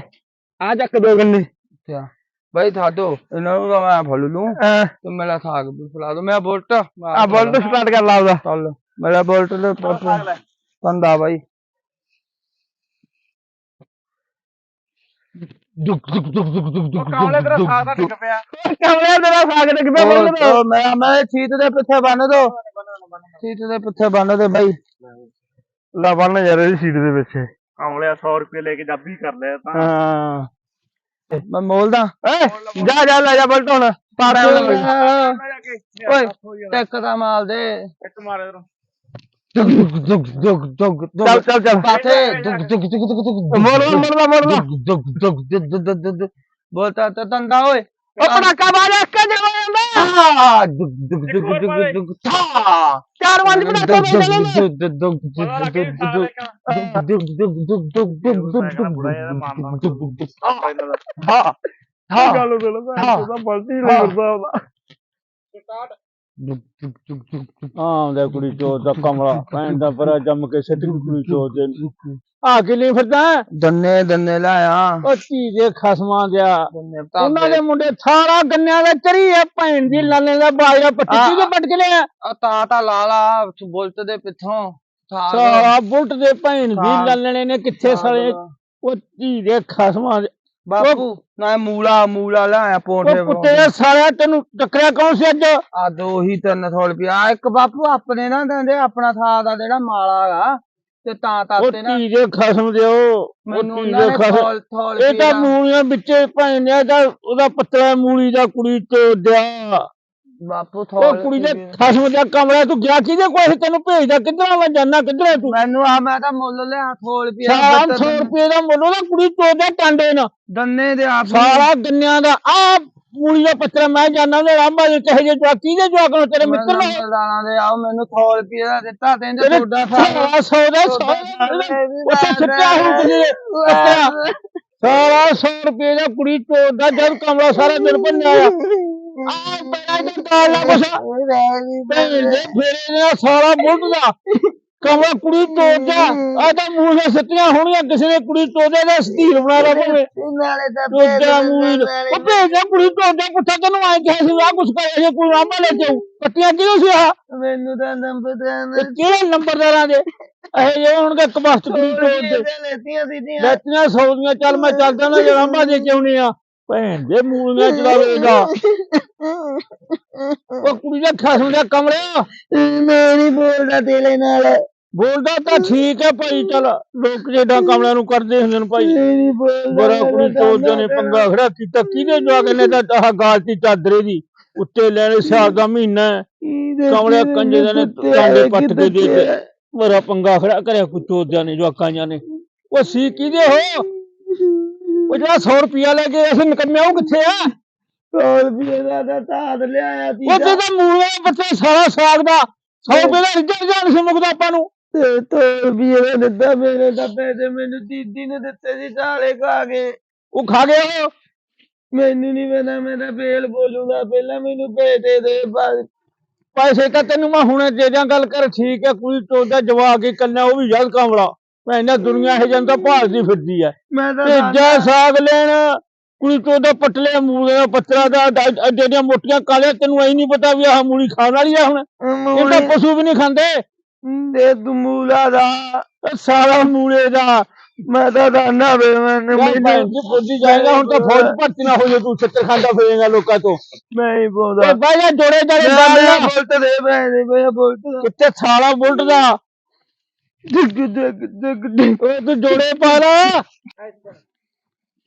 ਆ ਚੱਕ ਦੋ ਗੰਨੇ। ਅੱਛਾ। ਬਾਈ ਥਾਦੋ ਇਹਨਾਂ ਨੂੰ ਤਾਂ ਮੈਂ ਫੜ ਲੂੰ। ਤੇ ਮੇਰਾ ਸਾਗ ਵੀ ਫੜਾ ਦੋ। ਮੇਰਾ ਬੁਲਟ ਆ ਬੋਲਟ ਸਟਾਰਟ ਕਰ ਲਾ ਉਹਦਾ। ਚੱਲ ਮੇਰਾ ਬੁਲਟ ਦੇ ਲੈ। ਕੰਦਾ ਦੁਕ ਦੁਕ ਦੁਕ ਦੁਕ ਦੁਕ ਦੁਕ ਕਾਵਲੇ ਤੇਰਾ ਸਾਗ ਦਾ ਟਿਕ ਪਿਆ। ਕਮਲੇ ਤੇਰਾ ਸਾਗ ਡਿੱਗ ਪਿਆ ਬੋਲ ਦੋ। ਉਹ ਮੈਂ ਮੈਂ ਸੀਟ ਦੇ ਪਿੱਛੇ ਬੰਨ ਦੋ। ਸੀਟ ਦੇ ਪਿੱਛੇ ਬੰਨ ਦੇ ਬਾਈ। ਲਾ ਬੰਨ ਯਾਰ ਇਹਦੀ ਸੀਟ ਦੇ ਵਿੱਚ ਕਾਵਲੇ 100 ਰੁਪਏ ਲੈ ਕੇ ਜਾਬੀ ਕਰ ਲਿਆ ਤਾਂ। ਹਾਂ। ਮੈਂ ਮੋਲਦਾ ਏ ਜਾ ਜਾ ਲੈ ਜਾ ਬੋਲਟ ਹੁਣ ਪਾੜਾ। ਓਏ ਟੈਕ ਦਾ ਮਾਲ ਦੇ। ਇੱਕ ਮਾਰੇ ਤੈਨੂੰ ਦੁਗ ਦੁਗ ਦੁਗ ਦੁਗ ਦੁਗ ਚੱਲ ਚੱਲ ਚੱਲ ਪਾਥੇ ਦੁਗ ਦੁਗ ਦੁਗ ਦੁਗ ਦੁਗ ਮੋੜਦਾ ਮੋੜਦਾ ਮੋੜਦਾ ਦੁਗ ਦੁਗ ਦੁਗ ਦੁਗ ਦੁਗ ਦੁਗ ਬੋਲਤਾ ਤਾਂ ਤੰਦਾ ਓਏ ਉਹ ਪਟਾਕਾ ਬਾਜਾ ਕੇ ਜਵਾ ਜਾਂਦਾ ਆ ਦੁਗ ਦੁਗ ਦੁਗ ਥਾ ਚਾਰ ਨਹੀਂ ਦਾ ਕੁੜੀ ਕਮਲਾ ਭੈਣ ਦਾ ਪਰਾ ਜੰਮ ਕੇ ਸਿੱਟ ਗਈ ਕੁੜੀ ਚੋਦ ਦੇ ਆ ਕੇ ਲਈ ਫਿਰਦਾ? ਦੰਨੇ ਦੰਨੇ ਲਾਇਆ। ਉਹ ਧੀ ਦੇ ਖਸਮਾਂ ਦਿਆ। ਉਹਨਾਂ ਦੇ ਮੁੰਡੇ ਸਾਰਾ ਗੰਨਿਆਂ ਦਾ ਚਰੀ ਆ ਭੈਣ ਦੀ ਲਾਲੇ ਦਾ ਬਾਜਰਾ ਪੱਟੀ ਆ- ਕਿਹਦੇ ਪੱਟ ਕੇ ਲਿਆ? ਆ ਤਾਂ ਤਾਂ ਲਾ ਲਾ ਬੁਲਟ ਦੇ ਪਿੱਛੋਂ। ਥਾਰ ਸਾਰਾ ਬੁਲਟ ਦੇ ਭੈਣ ਦੀ ਲਾਲਣੇ ਨੇ ਕਿੱਥੇ ਸੜੇ ਉਹ ਧੀ ਦੇ ਖਸਮਾਂ ਦੇ ਬਾਪੂ ਨਾ ਮੂਲਾ ਮੂਲਾ ਲਾਇਆ ਪੋਂਠੇ ਉਹ ਕੁੱਤੇ ਦੇ ਸਾਲਿਆ ਤੈਨੂੰ ਟੱਕਰਿਆ ਕੌਣ ਸੀ ਅੱਜ? ਆ ਦੋ ਹੀ 300 ਰੁਪਿਆ ਇੱਕ ਬਾਪੂ ਆਪਣੇ ਨਾ ਦਿੰਦੇ ਆਪਣਾ ਥਾਂ ਦਾ ਜਿਹੜਾ ਮਾਲਾ ਹੈਗਾ ਤੇ ਤਾਂ ਉਹ ਤਾਤੇ ਨਾ ਧੀ ਦੇ ਖਸਮ ਦਿਓ। ਉਹ ਮੈਨੂੰ ਨੇ ਥੋਲ ਥੋਲ ਇਹ ਤਾਂ ਮੂਲੀਆਂ ਵਿੱਚੇ ਭੈਣ ਨੇ ਤਾਂ ਉਹਦਾ ਪਤਲਾ ਮੂਲੀ ਦਾ ਕੁੜੀ ਤੇ ਦਿਆ ਬਾਪੂ ਉਹ ਕੁੜੀ ਦੇ ਖਸਮ ਦਾ ਕਮਰਾ ਤੂੰ ਗਿਆ ਕਿਹਦੇ ਕੋਲ? ਸੀ? ਤੈਨੂੰ ਭੇਜਦਾ ਕਿੱਧਰ ਮੈਂ ਜਾਣਾ ਕਿੱਧਰ ਤੂੰ? ਮੈਨੂੰ ਆ ਮੈਂ ਤਾਂ ਮੁੱਲ ਲਿਆ ਥੋਲ ਰੁਪਿਆ ਸਾਰਾ 100 ਰੁਪਏ ਦਾ ਮੁੱਲ ਉਹਦਾ ਕੁੜੀ ਚੋਦਾ ਟਾਂਡੇ ਨਾ ਦੰਨੇ ਦੇ ਆਪ ਸਾਰਾ ਗੰਨਿਆਂ ਦਾ ਆ ਮੂਲੀ ਦਾ ਪੱਤਰਾ ਮੈਂ ਜਾਣਾ ਉਹਦੇ ਰਾਮਾ ਦੇ ਕਹੇ ਜੇ ਜਵਾ ਕਿਹਦੇ ਜਵਾ ਕੋਲ ਤੇਰੇ ਮਿੱਤਰ ਨੇ ਦਾਣਾ ਦੇ ਆਓ ਮੈਨੂੰ ਥੋਲ ਰੁਪਿਆ ਦਾ ਦਿੱਤਾ ਤੇ ਤੇਰੇ ਤੁਹਾਡਾ ਸਾਰਾ ਸੌ ਦਾ ਸੌ ਉੱਥੇ ਸੁੱਟਿਆ ਹੁਣ ਕਿਸੇ ਦੇ ਪੱਤਰਾ ਸਾਰਾ 100 ਰੁਪਏ ਦਾ ਕੁੜੀ ਚੋਦਾ ਜਦ ਕਮਰਾ ਸਾਰਾ ਦਿਨ ਭੰਨਿਆ ਆ ਬੜਾ ਭੈਣ ਦੇ ਫੇਰੇ ਸਾਰਾ ਦਾ ਕੁੜੀ ਤੋੜਦਾ। ਆ ਤਾਂ ਹੋਣੀਆਂ ਕਿਸੇ ਨੇ ਕੁੜੀ ਤੋੜਦੇ ਦਾ ਸਤੀਰ ਬਣਾ ਲਾ ਭਾਵੇਂ। ਨਾਲੇ ਤਾਂ ਤੋੜਦਾ ਮੂੰਹ ਨੂੰ। ਉਹ ਭੇਜਦਾ ਕੁੜੀ ਤੋੜਦਾ ਪੁੱਛਾ ਤੈਨੂੰ ਆਏ ਕਿਹਾ ਸੀ ਆ ਕੁਛ ਕਰਿਆ ਜੇ ਕੋਈ ਰਾਮਾ ਲੈ ਕੇ ਪੱਟੀਆਂ ਕਿਹਨੂੰ ਸੀ ਆ ਮੈਨੂੰ ਤਾਂ ਨੰਬਰ ਦੇ ਕਿਹੜੇ ਨੰਬਰਦਾਰਾਂ ਦੇ? ਇਹ ਜੇ ਹੁਣ ਕਿ ਕਬਸਤ ਕੁੜੀ ਤੋੜਦੇ ਲੈਤੀਆਂ ਸੀਦੀਆਂ ਲੈਤੀਆਂ ਸੌ ਦੀਆਂ ਚੱਲ ਮੈਂ ਚੱਲਦਾ ਨਾ ਜੇ ਰਾਮਾ ਦੇ ਕੇ ਆਉਣੀ ਆ। ਭੈਣ ਦੇ ਮੂਲੀਆਂ ਚੜਾਵੇਗਾ। ਉਹ ਕੁੜੀ ਦਾ ਖਸਮ ਦਾ ਕਮਰਾ ਮੈਂ ਨਹੀਂ ਬੋਲਦਾ ਤੇਰੇ ਨਾਲ। ਬੋਲਦਾ ਤਾਂ ਠੀਕ ਹੈ ਭਾਈ ਚਲ ਲੋਕ ਜਿਹੜਾ ਕਮਲਿਆਂ ਨੂੰ ਕਰਦੇ ਹੁੰਦੇ ਨੇ ਭਾਈ। ਨਹੀਂ ਬੋਲਦਾ ਬੜਾ ਕੁੜੀ ਚੋਦਿਆਂ ਨੇ ਪੰਗਾ ਖੜਾ ਕੀਤਾ। ਕਿਹਦੇ ਜਵਾਕ ਨੇ ਤਾਂ ਆਹ ਗਾਲਤੀ ਚਾਦਰੇ ਦੀ? ਉੱਤੇ ਲੈਣੇ ਸਿਆਲ ਦਾ ਮਹੀਨਾ। ਕਮਲਿਆ ਕੰਜੇ ਦੇ ਨੇ ਟਾਂਡੇ ਪੱਟ ਕੇ ਦੇ ਤੇ ਬੜਾ ਪੰਗਾ ਖੜਾ ਕਰਿਆ ਕੁ ਚੋਦਿਆਂ ਨੇ ਜਵਾਕਾਂ ਨੇ। ਉਹ ਸੀ ਕਿਹਦੇ ਹੋ? ਉਹ ਜਿਹੜਾ 100 ਰੁਪਿਆ ਲੈ ਕੇ ਅਸੀਂ ਨਿਕੰਮਿਆ ਉਹ ਕਿੱਥੇ ਆ? ਸੌ ਰੁਪਏ ਦਾ ਤਾਂ ਧਾਰ ਲਿਆਇਆ ਸੀ ਉਹ ਤੇ ਤਾਂ ਮੂਲੇ ਬੱਚੇ ਸਾਰਾ ਸਾਗ ਦਾ 100 ਰੁਪਏ ਦਾ ਰਿਜਰ ਜਾਣ ਸੀ ਮੁਕਦਾ ਆਪਾਂ ਨੂੰ। ਤੇ ਤੋ ਰੁਪਏ ਦਾ ਦਿੱਤਾ ਮੇਰੇ ਤਾਂ ਪੈਸੇ ਮੈਨੂੰ ਦੀਦੀ ਨੇ ਦਿੱਤੇ ਸੀ ਸਾਲੇ ਖਾ ਕੇ। ਉਹ ਖਾ ਗਏ ਉਹ? ਮੈਨੂੰ ਨਹੀਂ ਪਤਾ ਮੈਂ ਤਾਂ ਫੇਲ ਬੋਲੂਗਾ ਪਹਿਲਾਂ ਮੈਨੂੰ ਪੈਸੇ ਦੇ ਬਸ। ਪੈਸੇ ਤਾਂ ਤੈਨੂੰ ਮੈਂ ਹੁਣੇ ਦੇ ਦਿਆਂ ਗੱਲ ਕਰ ਠੀਕ ਹੈ ਕੋਈ ਚੋਦਾ ਜਵਾਕ ਹੀ ਕੱਲਾ ਉਹ ਵੀ ਜਦ ਕਾਮਲਾ ਭੈਣਾ ਦੁਨੀਆ ਇਹ ਜਾਂਦਾ ਭਾਲਦੀ ਫਿਰਦੀ ਐ ਮੈਂ ਤਾਂ ਸਾਗ ਲੈਣ ਕੁੜੀ ਚੋਦਾ ਪਟਲੇ ਮੂਲੇ ਦਾ ਪੱਤਰਾ ਦਾ ਜਿਹੜੀਆਂ ਮੋਟੀਆਂ ਕਾਲੀਆਂ ਤੈਨੂੰ ਐ ਨਹੀਂ ਪਤਾ ਵੀ ਆਹ ਮੂਲੀ ਖਾਣ ਵਾਲੀ ਆ ਹੁਣ। ਇਹ ਤਾਂ ਪਸ਼ੂ ਵੀ ਨਹੀਂ ਖਾਂਦੇ। ਦੇ ਤੂੰ ਮੂਲਾ ਦਾ ਸਾਰਾ ਮੂਲੇ ਦਾ। ਮੈਂ ਤਾਂ ਦਾਨਾ ਵੇ ਮੈਂ ਮੈਨੂੰ ਜਾਏਗਾ ਹੁਣ ਤਾਂ ਫੌਜ ਭਰਤੀ ਨਾ ਹੋ ਜੇ ਤੂੰ ਛੱਤਰ ਖਾਂਦਾ ਫਿਰੇਗਾ ਲੋਕਾਂ ਤੋਂ। ਮੈਂ ਹੀ ਬੋਲਦਾ। ਬਾਈ ਜੋੜੇ ਮੇਰਾ ਬਾਲਿਆ ਬੋਲਟ ਦੇ ਮੇਰਾ ਬੋਲਟ ਕਿੱਥੇ ਸਾਲਾ ਬੁਲਟ ਦਾ। ਓਏ ਤੂੰ ਜੋੜੇ ਪਾ ਲਾ।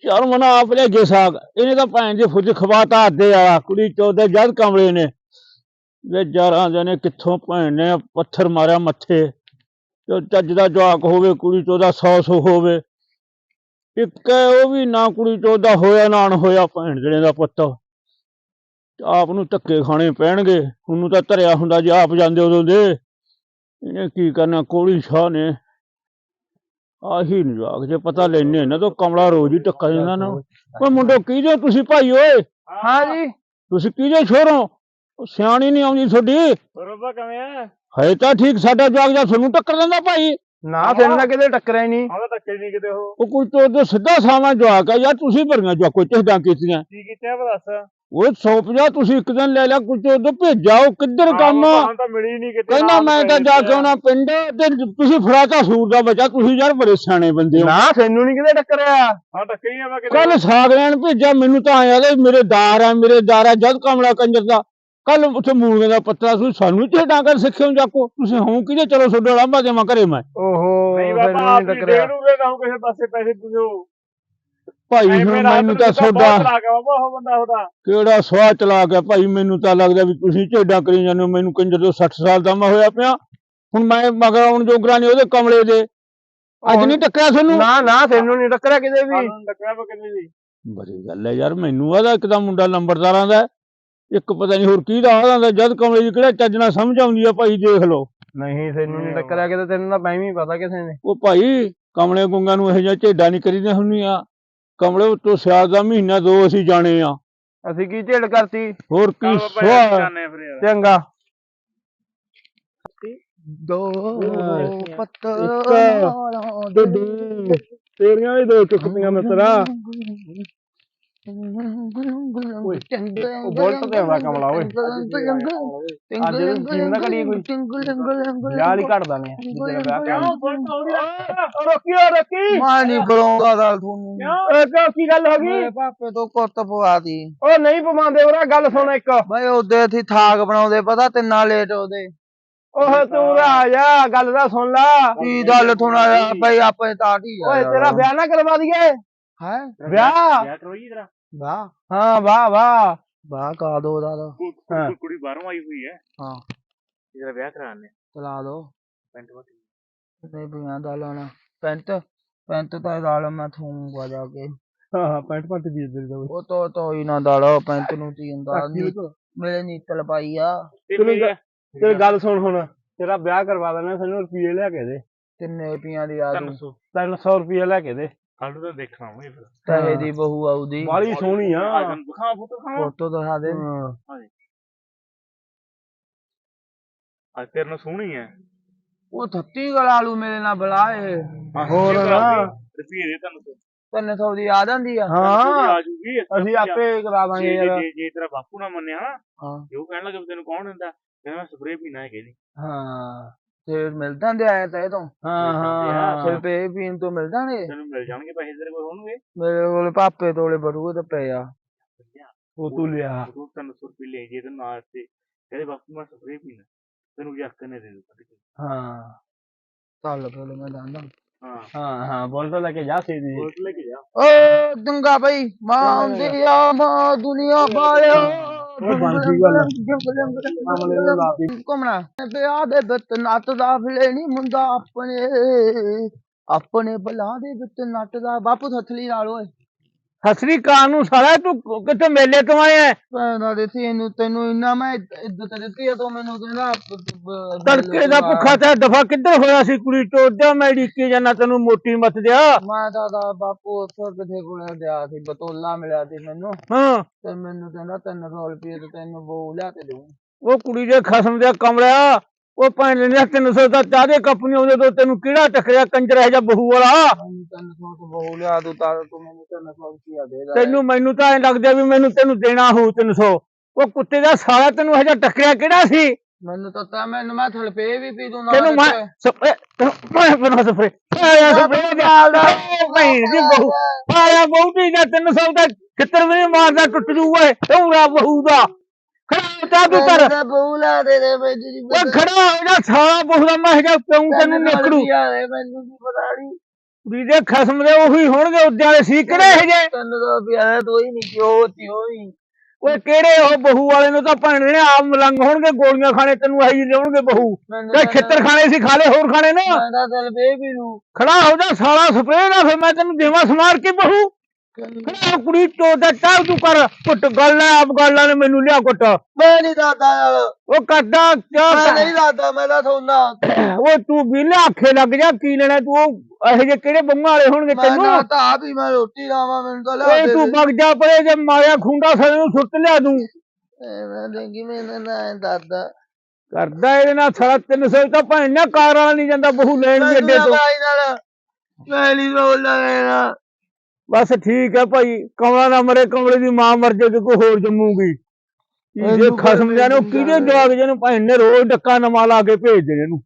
ਯਾਰ ਮਨਾ ਆਪ ਲੈ ਜੇ ਸਾਗ। ਇਹਨੇ ਤਾਂ ਭੈਣ ਜੀ ਫੁੱਜ ਖਵਾਤਾ ਅੱਦੇ ਆ ਕੁੜੀ ਚੋਦੇ ਜਦ ਕਮਲੇ ਨੇ। ਵੇ ਜਾਰਾਂ ਦੇ ਕਿੱਥੋਂ ਭੈਣ ਨੇ ਪੱਥਰ ਮਾਰਿਆ ਮੱਥੇ। ਤੇ ਚੱਜ ਦਾ ਜਵਾਕ ਹੋਵੇ, ਕੁੜੀ ਚੋਦਾ ਸੌ ਸੌ ਹੋਵੇ। ਇੱਕ ਉਹ ਵੀ ਨਾ ਕੁੜੀ ਚੋਦਾ ਹੋਇਆ, ਨਾ ਅਣ ਹੋਇਆ ਭੈਣ ਜਿਹੜੇ ਦਾ ਪੁੱਤ। ਆਪ ਨੂੰ ਧੱਕੇ ਖਾਣੇ ਪੈਣਗੇ। ਉਹਨੂੰ ਤਾਂ ਧਰਿਆ ਹੁੰਦਾ ਜੇ ਆਪ ਜਾਂਦੇ ਉਦੋਂ ਦੇ। ਇਹਨੇ ਕੀ ਕਰਨਾ ਕੋਲੀ ਸ਼ਾਹ ਨੇ। ਆਹੀ ਨੀ ਜਵਾਕ ਜੇ ਪਤਾ ਲੈਣੇ ਨਾ ਤਾਂ ਕਮਲਾ ਰੋਜ਼ ਹੀ ਟੱਕਾ ਜਾਂਦਾ ਨਾ। ਓਏ ਮੁੰਡੋ ਕਿਹਦੇ ਹੋ ਤੁਸੀਂ ਭਾਈ ਓਏ। ਹਾਂ ਜੀ। ਤੁਸੀਂ ਕਿਹਦੇ ਛੋਰੋ। ਉਹ ਸਿਆਣੀ ਨਹੀਂ ਆਉਂਦੀ ਤੁਹਾਡੀ। ਰੋਬਾ ਕਿਵੇਂ ਆ? ਹੈ ਤਾਂ ਠੀਕ ਸਾਡਾ ਜਵਾਕ ਜਾਂ ਤੁਹਾਨੂੰ ਟੱਕਰ ਦਿੰਦਾ ਭਾਈ। ਨਾ ਤੈਨੂੰ ਤਾਂ ਕਿਤੇ ਟੱਕਰਿਆ ਹੀ ਨਹੀਂ ਆਹ ਤਾਂ ਧੱਕੇ ਨਹੀਂ ਕਿਤੇ ਉਹ। ਉਹ ਕੋਈ ਤੋਂ ਸਿੱਧਾ ਸਾਵਾਂ ਜਵਾਕ ਆ ਯਾਰ ਤੁਸੀਂ ਭਰੀਆਂ ਜਵਾਕੋ ਚਿਹਦਾ ਕੀਤੀਆਂ। ਕੀ ਕੀਤਾ ਦੱਸ। ਉਹ 150 ਤੁਸੀਂ ਇੱਕ ਦਿਨ ਲੈ ਲਿਆ ਕੁਝ ਉਦੋਂ ਭੇਜਾ ਉਹ ਕਿੱਧਰ ਕੰਮ ਸਾਨੂੰ ਤਾਂ ਮਿਲੀ ਨਹੀਂ ਕਿਤੇ ਕਹਿੰਦਾ ਮੈਂ ਤਾਂ ਜਾ ਕੇ ਆਉਣਾ ਪਿੰਡ ਤੇ ਤੁਸੀਂ ਫੜਾਤਾ ਸੂਰ ਦਾ ਬੱਚਾ ਤੁਸੀਂ ਯਾਰ ਬੜੇ ਸਿਆਣੇ ਬੰਦੇ ਹੋ। ਨਾ ਤੈਨੂੰ ਨਹੀਂ ਕਿਤੇ ਟੱਕਰਿਆ। ਹਾਂ ਹੀ ਆ ਵਾ ਕਿਤੇ। ਕੱਲ ਸਾਗ ਲੈਣ ਭੇਜਿਆ ਮੈਨੂੰ ਤਾਂ ਆਇਆ ਦੇ ਮੇਰੇ ਦਾਰ ਆ ਮੇਰੇ ਦਾਰ ਆ ਜਦ ਕਮਲਾ ਕੰਜਰ ਦਾ। ਕੱਲ ਉੱਥੇ ਮੂਲੀਆਂ ਦਾ ਪੱਤਰਾ ਸੀ ਸਾਨੂੰ ਝੇਡਾਂ ਕਰ ਸਿੱਖਿਓ ਜਾਕੋ ਤੁਸੀਂ ਹੂੰ ਕਿਹਦੇ ਚਲੋ ਛੱਡੋ ਲਾਂਬਾ ਦੇਵਾਂ ਘਰੇ ਮੈਂ। ਓਹੋ ਨਹੀਂ ਬਾਬਾ ਆਪ ਉਰੇ ਨਾ ਕਿਸੇ ਪਾਸੇ ਪੈਸੇ ਪੁੱਛੋ ਭਾਈ ਹੁਣ ਮੈਨੂੰ ਤਾਂ ਉਹ ਬੰਦਾ ਉਹਦਾ। ਕਿਹੜਾ ਸਵਾਹ ਚਲਾ ਗਿਆ ਭਾਈ ਮੈਨੂੰ ਤਾਂ ਲੱਗਦਾ ਵੀ ਤੁਸੀਂ ਝੇਡਾਂ ਕਰੀ ਜਾਂਦੇ ਹੋ ਮੈਨੂੰ ਕੰਜਰ ਤੋਂ 60 ਸਾਲ ਦਾ ਮੈਂ ਹੋਇਆ ਪਿਆ। ਹੁਣ ਮੈਂ ਮਗਰ ਆਉਣ ਜੋਗਰਾ ਨਹੀਂ ਉਹਦੇ ਕਮਲੇ ਦੇ। ਅੱਜ ਨਹੀਂ ਟੱਕਰਿਆ ਤੁਹਾਨੂੰ? ਨਾ ਨਾ ਤੈਨੂੰ ਨਹੀਂ ਟੱਕਰਿਆ ਕਿਤੇ ਵੀ। ਸਾਨੂੰ ਬੜੀ ਗੱਲ ਹੈ ਯਾਰ ਮੈਨੂੰ ਆਦਾ ਇੱਕ ਤਾਂ ਮੁੰਡਾ ਲੰਬੜਦਾਰਾਂ ਦਾ ਹੈ, ਇੱਕ ਪਤਾ ਨਹੀਂ ਹੋਰ ਕੀ ਦਾ ਆਦਾ ਜਦ ਕਮਲੇ ਦੀ ਕਿਹੜਾ ਚੱਜ ਨਾਲ ਸਮਝ ਆਉਂਦੀ ਆ ਭਾਈ ਦੇਖ ਲਓ। ਨਹੀਂ ਤੈਨੂੰ ਨਹੀਂ ਟੱਕਰਿਆ ਕਿਤੇ ਤੈਨੂੰ ਤਾਂ ਮੈਂ ਵੀ ਪਤਾ ਕਿਸੇ ਨੇ। ਉਹ ਭਾਈ ਕਮਲੇ ਗੁੰਗਾ ਨੂੰ ਇਹੋ ਜਿਹਾ ਝੇਡਾਂ ਨਹੀਂ ਕਰੀਦੀਆਂ ਹੁੰਦੀਆਂ। ਕਮਲੇ ਉੱਤੋਂ ਸਿਆਲ ਦਾ ਮਹੀਨਾ ਦੋ ਅਸੀਂ ਜਾਣੇ ਆ। ਅਸੀਂ ਕੀ ਝੇੜ ਕਰਤੀ? ਹੋਰ ਕੀ ਚੰਗਾ। ਦੋ ਪੱਤਰ ਤੇਰੀਆਂ ਵੀ ਦੋ ਚੁੱਕਦੀਆਂ ਮਿੱਤਰਾ। ਉਹ ਬੋਲਟ ਤੇ ਆਉਂਦਾ ਕਮਲਾ ਓਏ। ਅੱਜ ਟੀਮ ਨਾ ਕਰੀਏ ਕੋਈ? ਵਿਆਹ ਲਈ ਘੜਦਾ ਨਹੀਂ ਤੇਰਾ ਵਿਆਹ ਕਰ ਰੋਕੀ ਓ ਰੋਕੀ। ਮੈਂ ਨਹੀਂ ਬਰੋਂਗਾ ਗੱਲ ਤੁਹਾਨੂੰ। ਏ ਕਿਉਂ ਕੀ ਗੱਲ ਹੋ ਗਈ? ਮੇਰੇ ਪਾਪੇ ਤੋਂ ਕੁੱਤ ਪਵਾਤੀ ਉਹ ਨਹੀਂ ਪਵਾਉਂਦੇ ਉਹਰਾ ਗੱਲ ਸੁਣ ਇੱਕ। ਬਈ ਉਹਦੇ ਥੀ ਥਾਕ ਬਣਾਉਂਦੇ ਪਤਾ ਤਿੰਨਾਂ ਲੇਟ ਉਹਦੇ। ਓਹ ਤੂੰ ਆ ਜਾ ਗੱਲ ਦਾ ਸੁਣ ਲਾ। ਕੀ ਗੱਲ ਥੋੜਾ ਬਈ ਆਪਣੇ ਤਾਟੀ ਓਏ ਤੇਰਾ ਵਿਆਹ ਨਾ ਕਰਵਾ ਦਈਏ। ਹੈ? ਵਿਆਹ? ਵਿਆਹ ਕਰਵਾਈਏ ਤੇਰਾ? ਵਾਹ। ਹਾਂ ਵਾਹ ਵਾਹ। ਵਾਹ ਕਾ ਦੋ ਦਾ ਦੋ ਹਾਂ। ਕੁੜੀ ਬਾਹਰੋਂ ਆਈ ਹੋਈ ਹੈ। ਹਾਂ। ਤੇਰਾ ਵਿਆਹ ਕਰਾਣੇ ਚਲਾ ਦੋ। ਪੈਂਟ ਵਾਟ ਨਹੀਂ ਬਿਆਂ ਦਾ ਲਾਣਾ ਪੈਂਟ ਪੈਂਟ ਤਾਂ ਦਾਲ ਮੈਂ ਥੂੰਗਾ ਜਾ ਕੇ। ਹਾਂ ਹਾਂ ਪੈਂਟ ਪੱਟ ਦੀ ਦੇ ਦੋ। ਉਹ ਤੋਂ ਤੋਂ ਹੀ ਨਾ ਦਾੜੋ ਪੈਂਟ ਨੂੰ ਤੀ ਹੁੰਦਾ। ਮੇਰੇ ਨੀਤਲ ਪਾਈ ਆ। ਤੈਨੂੰ ਤੇਰੀ ਗੱਲ ਸੁਣ ਹੁਣ। ਤੇਰਾ ਵਿਆਹ ਕਰਵਾ ਦੇਣਾ ਸਾਨੂੰ ਰੁਪਏ ਲਿਆ ਕੇ ਦੇ। ਕਿੰਨੇ ਰੁਪਈਆਂ ਦੀ ਆ ਤੂੰ 300 300 ਰੁਪਏ ਲੈ ਕੇ ਦੇ। ਕੱਲ ਤਾਂ ਦੇਖਣਾ ਹੋਵੇ ਫਿਰ। ਕਹੇ ਦੀ ਬਹੂ ਆਉਦੀ ਬਾਲੀ ਸੋਹਣੀ ਆ। ਆ ਜਾਣ ਦਿਖਾ ਫੋਟੋ ਖਾ ਫੋਟੋ ਦਿਖਾ ਦੇ। ਹਾਂ। ਅੱਜ ਤੇਰੇ ਨਾਲ ਸੋਹਣੀ ਹੈ ਉਹ ਥੱਤੀ ਗਲਾ ਲੂ ਮੇਰੇ ਨਾਲ ਬੁਲਾਏ ਹੋਰ ਨਾ। ਰੁਪਏ ਦੇ ਤੁਹਾਨੂੰ ਤੈਨੂੰ ਸੌਦੀ ਆ ਜਾਂਦੀ ਆ। ਹਾਂ। ਆ ਜੂਗੀ ਅਸੀਂ ਆਪੇ ਕਰਾ ਦਾਂਗੇ ਜੇ ਯਾਰ। ਜੇ- ਜੇ ਤੇਰਾ ਬਾਪੂ ਨਾ ਮੰਨਿਆ ਨਾ ਹਾਂ। ਜੇ ਕਹਿਣ ਲੱਗਾ ਵੀ ਤੈਨੂੰ ਕੌਣ ਦਿੰਦਾ ਕਹਿੰਦਾ ਮੈਂ ਸਪਰੇਅ ਪੀਣਾ ਹੈ ਕਹਿੰਦੀ ਹਾਂ। ਫੇਰ ਮਿਲਦਾਂ ਦੇ ਆਇਆ ਤਾਂ ਇਹ ਤੋਂ। ਹਾਂ ਹਾਂ ਫਿਰ ਪੇ ਪੀਣ ਤੋਂ ਮਿਲਦਾਂ ਨੇ ਤੈਨੂੰ ਮਿਲ ਜਾਣਗੇ ਪੈਸੇ ਤੇਰੇ ਕੋਲ ਹੋਣਗੇ। ਮੇਰੇ ਕੋਲ ਪਾਪੇ ਤੋਲੇ ਬਟੂਏ ਤੇ ਪਏ ਆ। ਉਹ ਤੂੰ ਲਿਆ। ਉਹ ਤੈਨੂੰ ਸੌ ਰੁਪਏ ਲੈ ਜੇ ਤੈਨੂੰ ਨਾਲ ਤੇ ਕਹਿੰਦੇ ਬਾਪੂ ਮੈਂ ਸਪਰੇਅ ਪੀਣਾ। ਤੈਨੂੰ ਯੱਕ ਨੇ ਦੇ ਦੂ ਹਾਂ। ਚੱਲ ਫਿਰ ਮੈਂ ਜਾਂਦਾ। ਹਾਂ। ਹਾਂ ਹਾਂ ਬੋਲ ਤਾਂ ਲੈ ਕੇ ਜਾ ਸੀ ਦੀ ਬੋਲ ਲੈ ਕੇ ਜਾ। ਓ ਦੰਗਾ ਬਈ ਮਾਂ ਦੀ। ਆ ਮਾਂ ਦੁਨੀਆ ਪਾਇਆ ਉਹ ਬਣ ਗਈ ਗੱਲ। ਮਾਮਲੇ ਨੂੰ ਲਾ ਦਿੱਤੀ। ਘੁੰਮਣਾ। ਵਿਆਹ ਦੇ ਵਿੱਚ ਨੱਚਦਾ ਫਿਲੇ ਨਹੀਂ ਮੁੰਡਾ ਆਪਣੇ। ਆਪਣੇ ਬਲਾ ਦੇ ਵਿੱਚ ਨੱਚਦਾ ਬਾਪੂ ਥਥਲੀ ਨਾਲ ਓਏ। ਸਸਰੀ ਕਾਂ ਨੂੰ ਸਾਲਾ ਤੂੰ ਕਿੱਥੇ ਮੇਲੇ ਤੋਂ ਆਇਆ? ਭੈਣਾ ਦੇ ਤੈਨੂੰ ਤੈਨੂੰ ਇੰਨਾ ਮੈਂ ਇੱਜ਼ਤ ਦਿੱਤੀ ਆ ਤੂੰ ਮੈਨੂੰ ਕਹਿੰਦਾ ਤੜਕੇ ਦਾ ਭੁੱਖਾ ਤੇ ਦਫਾ ਕਿੱਧਰ ਹੋਇਆ ਸੀ ਕੁੜੀ ਚੋਦਿਆ ਮੈਂ ਡੀਕੀ ਜਾਨਾ ਤੈਨੂੰ ਮੋਟੀ ਮੱਤ ਦਿਆ। ਮੈਂ ਤਾਂ ਦਾ ਬਾਪੂ ਉੱਥੋਂ ਕਿਥੇ ਕੋਲੇ ਗਿਆ ਸੀ ਬਤੋਲਾ ਮਿਲਿਆ ਸੀ ਮੈਨੂੰ। ਹਾਂ। ਤੇ ਮੈਨੂੰ ਕਹਿੰਦਾ 300 ਰੁਪਏ ਤੇ ਤੈਨੂੰ ਬਹੂ ਲਿਆ ਕੇ ਦੇਊਂ। ਉਹ ਕੁੜੀ ਦੇ ਖਸਮ ਦੇ ਕਮਲਿਆ। ਉਹ ਭੈਣ ਨੇ 300 ਦਾ ਚਾਹ ਦੇ ਕੱਪ ਨਹੀਂ ਆਉਂਦੇ ਤੋਂ ਤੈਨੂੰ ਕਿਹੜਾ ਟੱਕਰਿਆ ਕੰਜਰ ਹੈ ਜਾਂ ਬਹੂ ਵਾਲਾ। ਮੈਨੂੰ 300 ਤੋਂ ਬਹੂ ਲਿਆ ਦੂ ਤਾਂ ਤੂੰ ਮੈਨੂੰ 300 ਰੁਪਇਆ ਦੇ ਦੇ ਤੈਨੂੰ ਮੈਨੂੰ ਤਾਂ ਐਂ ਲੱਗਦਾ ਵੀ ਮੈਨੂੰ ਤੈਨੂੰ ਦੇਣਾ ਹੋਊ 300 ਉਹ ਕੁੱਤੇ ਦਾ ਸਾਲਾ ਤੈਨੂੰ ਇਹ ਟੱਕਰਿਆ ਕਿਹੜਾ ਸੀ? ਮੈਨੂੰ ਤਾਂ ਤਾਂ ਮੈਨੂੰ ਮੈਂ ਥਲਪੇ ਵੀ ਪੀ ਦੂੰ ਤੈਨੂੰ ਮੈਂ ਸਪਰੇ ਮੈਂ ਬਣਾ ਸਪਰੇ। ਆਇਆ ਸਪਰੇ ਦਾ। ਭੈਣ ਦੀ ਬਹੂ। ਆਇਆ ਬਹੂ ਦੀ ਦਾ 300 ਦਾ ਕਿੱਤਰ ਵੀ ਨੀ ਮਾਰਦਾ ਟੁੱਟ ਜੂਗਾ ਇਹ ਬਹੂ ਦਾ। ਖੜਾ ਤੂੰ ਕਰ ਦੇ ਦੇ ਉਹ ਖੜਾ ਹੋ ਜਾ ਸਾਲਾ ਬਹੂ ਦਾ ਮੈਂ ਜਾ ਪਿਉਂ ਤੈਨੂੰ ਨਿਕੜੂ? ਮੈਨੂੰ ਕੀ ਪਤਾ ਨਹੀਂ ਕੁੜੀ ਦੇ ਖਸਮ ਦੇ ਉਹੀ ਹੋਣਗੇ ਉੱਦੇ ਵਾਲੇ ਸੀ ਕਿਹੜੇ ਇਹ ਜੇ ਤੈਨੂੰ ਤਾਂ ਪਿਆ ਦੋ ਹੀ ਨਹੀਂ ਕਿਉਂ ਤੀ ਹੋਈ ਓਏ ਕਿਹੜੇ ਉਹ ਬਹੂ ਵਾਲੇ ਨੂੰ ਤਾਂ ਭੈਣ ਨੇ ਆਪ ਮਲੰਗ ਹੋਣਗੇ ਗੋਲੀਆਂ ਖਾਣੇ ਤੈਨੂੰ ਇਹੀ ਲਿਆਉਣਗੇ ਬਹੂ। ਤੇ ਖੇਤਰ ਖਾਣੇ ਸੀ ਖਾਲੇ ਹੋਰ ਖਾਣੇ ਨੂੰ। ਖੜਾ ਹੋ ਜਾ ਸਾਲਾ ਸਪਰੇਅ ਨਾ ਫਿਰ ਮੈਂ ਤੈਨੂੰ ਦੇਵਾਂ ਸਮਾਰ ਕੇ ਬਹੂ? ਖੜਾ ਕੁੜੀ ਚੋਦਾ ਚਾਹ ਤੂੰ ਕਰ ਕੁੱਟ ਗੱਲ ਆਪ ਗੱਲਾਂ ਨੇ ਮੈਨੂੰ ਲਿਆ ਕੁੱਟ। ਮੈਂ ਨਹੀਂ ਦਾਦਾ ਉਹ ਕਰਦਾ ਮੈਂ ਨਹੀਂ ਦਾਦਾ ਮੈਂ ਤਾਂ ਸੌਂਦਾ। ਉਹ ਤੂੰ ਵੀ ਆਖੇ ਲੱਗ ਜਾ ਕੀ ਲੈਣਾ ਤੂੰ ਇਹੋ ਜਿਹੇ ਕਿਹੜੇ ਬੰਮਾਂ ਵਾਲੇ ਹੋਣਗੇ ਮੈਂ ਤੈਨੂੰ? ਨਾ ਤਾਂ ਆਪ ਹੀ ਮੈਂ ਰੋਟੀ ਲਾਵਾਂ ਮੈਨੂੰ ਤਾਂ ਲਿਆ ਦੇ ਤੂੰ। ਵਗ ਜਾ ਪਰੇ ਜੇ ਮਾਰਿਆ ਖੁੰਡਾ ਸਾਰੇ ਨੂੰ ਸੁੱਟ ਲਿਆ ਦੂੰ ਮੈਂ ਦੇਂਗੀ ਮੈਂ ਨਾ ਨਾ ਦਾਦਾ ਕਰਦਾ ਇਹਦੇ ਨਾਲ ਸਾਲਾ 300 ਤਾਂ ਭਾਂ ਨਾ ਕਾਰ ਵਾਲਾ ਨਹੀਂ ਜਾਂਦਾ ਬਹੂ ਲੈਣ ਦੀ ਅੱਡੇ ਤੋਂ। ਮੈਂ ਨਹੀਂ ਬੋਲਦਾ ਰਹਿਣਾ ਬਸ ਠੀਕ ਹੈ ਭਾਈ ਕਮਲਾ ਨਾ ਮਰੇ ਕਮਲੇ ਦੀ ਮਾਂ ਮਰ ਜਾਵੇ ਕੋਈ ਹੋਰ ਜੰਮੂਗੀ। ਇਹਨੂੰ ਖਸਮ ਜਾਨੂੰ ਕਿਹਦੇ ਜਵਾਗ ਜਿਹਨੂੰ ਭਾਈ ਨੇ ਰੋਜ਼ ਡੱਕਾ ਨਮਾ ਲਾ ਕੇ ਭੇਜਦੇ ਨੇ ਇਹਨੂੰ?